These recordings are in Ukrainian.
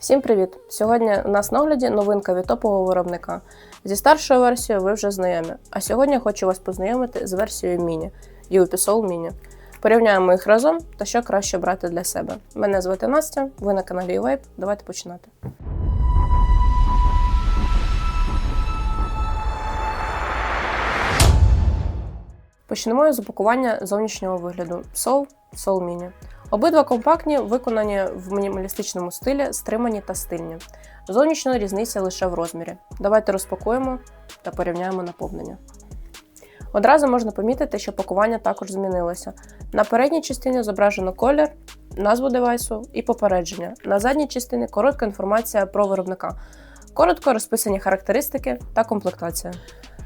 Всім привіт! Сьогодні у нас на огляді новинка від топового виробника. Зі старшою версією ви вже знайомі. А сьогодні хочу вас познайомити з версією Mini UPSOL Mini. Порівняємо їх разом та що краще брати для себе. Мене звати Настя, ви на каналі UVape. Давайте починати. Почнемо з упакування зовнішнього вигляду Soul Soul Mini. Обидва компактні, виконані в мінімалістичному стилі, стримані та стильні. Зовнішня різниця лише в розмірі. Давайте розпакуємо та порівняємо наповнення. Одразу можна помітити, що пакування також змінилося. На передній частині зображено колір, назву девайсу і попередження. На задній частині коротка інформація про виробника. Коротко розписані характеристики та комплектація.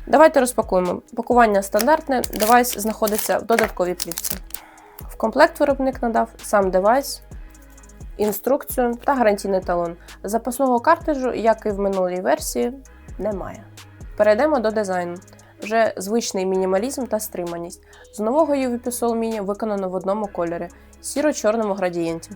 Давайте розпакуємо. Пакування стандартне, девайс знаходиться в додатковій плівці. В комплект виробник надав сам девайс, інструкцію та гарантійний талон. Запасного картриджу, як і в минулій версії, немає. Перейдемо до дизайну. Вже звичний мінімалізм та стриманість. З нового UV-Pixel Mini виконано в одному кольорі сіро-чорному градієнті.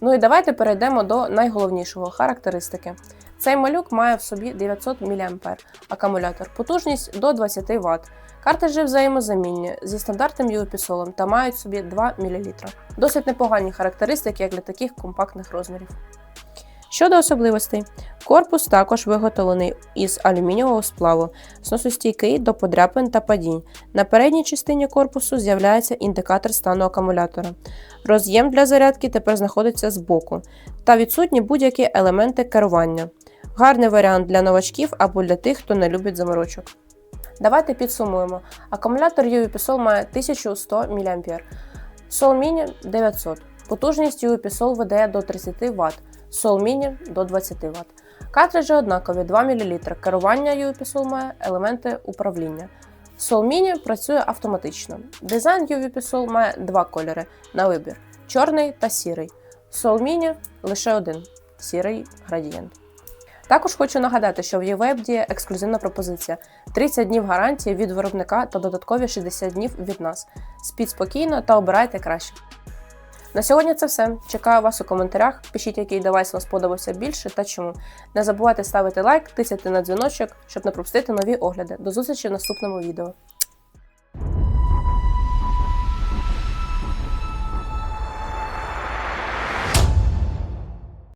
Ну і давайте перейдемо до найголовнішого характеристики. Цей малюк має в собі 900 мА акумулятор, потужність до 20 Вт. Картриджі взаємозамінні зі стандартним UPSOL та мають собі 2 мл. Досить непогані характеристики як для таких компактних розмірів. Щодо особливостей, корпус також виготовлений із алюмінієвого сплаву, сносостійкий до подряпин та падінь. На передній частині корпусу з'являється індикатор стану акумулятора. Роз'єм для зарядки тепер знаходиться збоку, та відсутні будь-які елементи керування. Гарний варіант для новачків або для тих, хто не любить заморочок. Давайте підсумуємо. Акумулятор UV-Pixel має 1100 мА, Sol Mini 900. Потужність UV-Pixel видає до 30 Вт, Sol Mini до 20 Вт. Картриджі однакові 2 мл. Керування UV-Pixel має елементи управління. Sol Mini працює автоматично. Дизайн UV-Pixel має два кольори на вибір: чорний та сірий. Sol Mini лише один сірий градієнт. Також хочу нагадати, що в eWeb діє ексклюзивна пропозиція: 30 днів гарантії від виробника та додаткові 60 днів від нас. Спіть спокійно та обирайте краще. На сьогодні це все. Чекаю вас у коментарях. Пишіть, який девайс вам сподобався більше та чому. Не забувайте ставити лайк, тисяти на дзвіночок, щоб не пропустити нові огляди. До зустрічі в наступному відео.